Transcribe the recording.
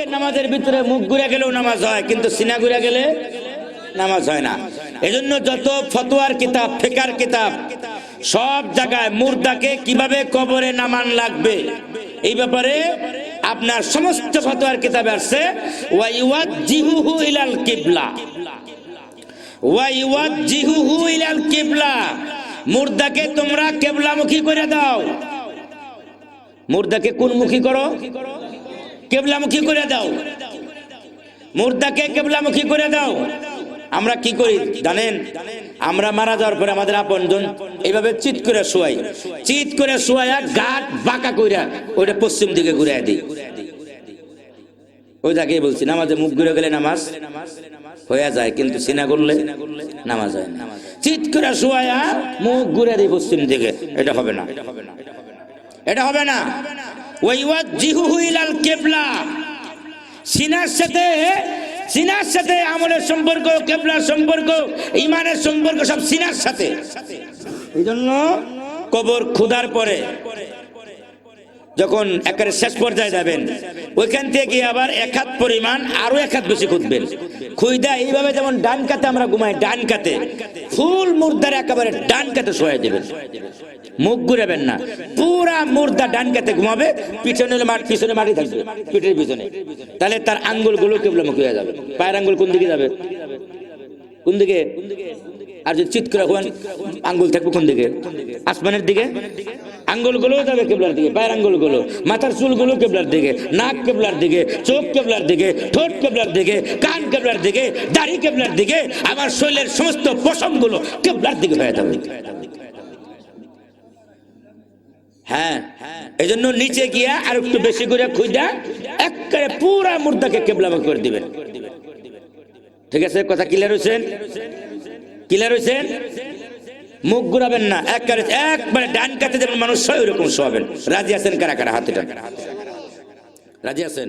যে নামাজের ভিতরে মুখ ঘুরে গেলেও নামাজ হয়, কিন্তু সিনা ঘুরে গেলে নামাজ হয় না। এজন্য যত ফতোয়ার কিতাব, ফেকার কিতাব, সব জায়গায় মুর্দাকে কীভাবে কবরে নামান লাগবে, এই ব্যাপারে আপনার সমস্ত ফতোয়ার কিতাবে আসছে। ইলাল কিবলা। ইলাল কিবলা। মুর্দাকে তোমরা কেবলামুখী করে দাও। মুর্দাকে কোন মুখী করো? কেবলামুখী করে দাও। মুর্দাকে কেবলামুখী করে দাও। আমরা কি করি জানেন? আমরা মারা যাওয়ার পরে আমাদের আপনজন এইভাবে চিৎ করে শোয়াই চিৎ করে শোয়াইয়া গাট বাঁকা কইরা ওইটা পশ্চিম দিকে ঘুরে দিই ওই জায়গায় বলছি, নামাজে মুখ ঘুরে গেলে নামাজ হয়ে যায়, কিন্তু সিনা করলে নামাজ হয় না। চিৎ করে শোয়াইয়া মুখ ঘুরে দিই পশ্চিম দিকে। এটা হবে না। এটা হবে না। সাথে, সিনার সাথে আমলের সম্পর্ক সম্পর্ক ইমানের সম্পর্ক, সব সিনার সাথে। জন্য কবর পরে, যখন একেবারে শেষ পর্যায়ে যাবেন, ওইখান থেকে আবার এক হাত পরিমাণ আরও এক হাত বেশি খুঁজবেন খুঁজদা এইভাবে যেমন ডান কাতে আমরা ঘুমাই, ডান কাতে। ফুল মুর্দার একেবারে ডান কাতে শোয়া দেবেন মুখ ঘুরাবেন না। পুরা মুর্দা ডান কাতে ঘুমাবে, পিছনে মাঠ পিছনে মাটি থাকবে, পিঠের পিছনে। তাহলে তার আঙ্গুলগুলো কেবল মুখ হয়ে যাবে। পায়ের আঙ্গুল কোন দিকে যাবে? কোন দিকে? আর যদি চিৎ আঙ্গুল থাকবে কোন দিকে? আসমানের দিকে? আঙ্গুলগুলো যাবে কেবলার দিকে, পায়ের আঙ্গুলগুলো, মাথার চুলগুলো কেবলার দিকে, নাক কেবলার দিকে, চোখ কেবলার দিকে, ঠোঁট কেবলার দিকে, কান কেবলার দিকে, দাড়ি কেবলার দিকে, আমার শরীরের সমস্ত পশমগুলো কেবলার দিকে হয়ে যাবে। হ্যাঁ এই জন্য নিচে গিয়া আর একটু বেশি করে খুঁজা, একেবারে পুরা মুর্দাকে কেবলামা করে দিবেন। ঠিক আছে, কথা ক্লিয়ার হয়েছেন ক্লিয়ার হয়েছেন মুখ ঘুরাবেন না একবারে একবারে ডান কাতে যেমন মানুষ হয় ওরকম শোয়াবেন। রাজি আছেন কারা কারা হাতে রাজি আছেন?